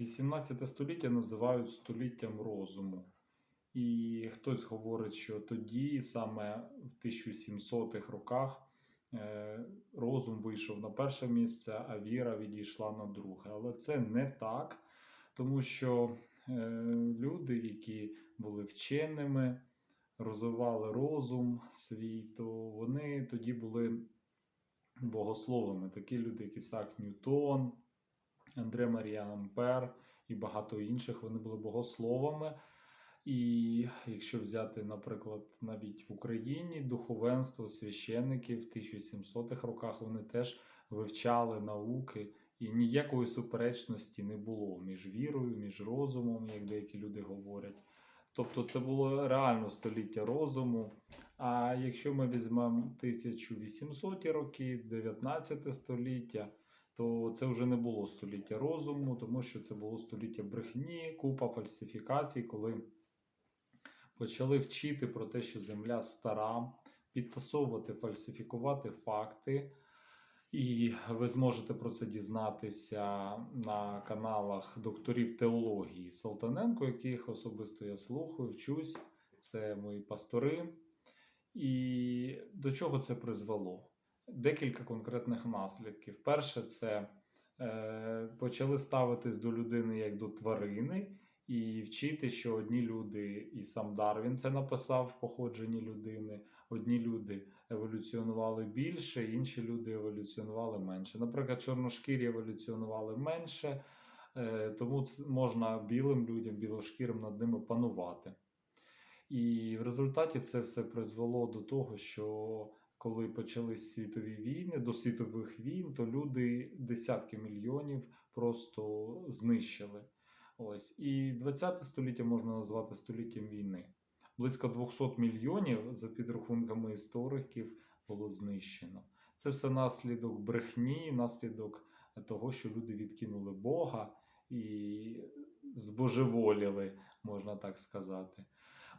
18 століття називають століттям розуму. І хтось говорить, що тоді, саме в 1700-х роках, е, розум вийшов на перше місце, а віра відійшла на друге. Але це не так, тому що е, люди, які були вченими, розвивали розум свій, то вони тоді були богословами. Такі люди, як Ісаак Ньютон, Андре Марія Ампер і багато інших, вони були богословами. І якщо взяти, наприклад, навіть в Україні духовенство священників в 1700-х роках вони теж вивчали науки, і ніякої суперечності не було між вірою, між розумом, як деякі люди говорять. Тобто це було реально століття розуму. А якщо ми візьмемо 1800-ті роки, 19 століття, то це вже не було століття розуму, тому що це було століття брехні, купа фальсифікацій, коли почали вчити про те, що земля стара, підтасовувати, фальсифікувати факти. І ви зможете про це дізнатися на каналах докторів теології Салтаненко, яких особисто я слухаю, вчусь. Це мої пастори. І до чого це призвело? Декілька конкретних наслідків. Перше, це е, почали ставитись до людини як до тварини, і вчити, що одні люди, і сам Дарвін це написав в походженні людини. Одні люди еволюціонували більше, інші люди еволюціонували менше. Наприклад, чорношкірі еволюціонували менше, е, тому можна білим людям, білошкірим над ними панувати. І в результаті це все призвело до того, що коли почались світові війни, до світових війн, то люди десятки мільйонів просто знищили. Ось і 20 століття можна назвати століттям війни. Близько 200 мільйонів, за підрахунками істориків, було знищено. Це все наслідок брехні, наслідок того, що люди відкинули Бога і збожеволіли, можна так сказати.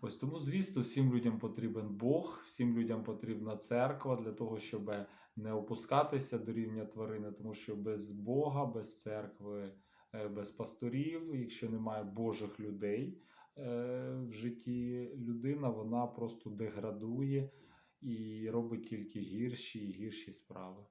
Ось тому, звісно, всім людям потрібен Бог, всім людям потрібна церква для того, щоб не опускатися до рівня тварини, тому що без Бога, без церкви, е, без пасторів, якщо немає Божих людей е, в житті, людина вона просто деградує і робить тільки гірші і гірші справи.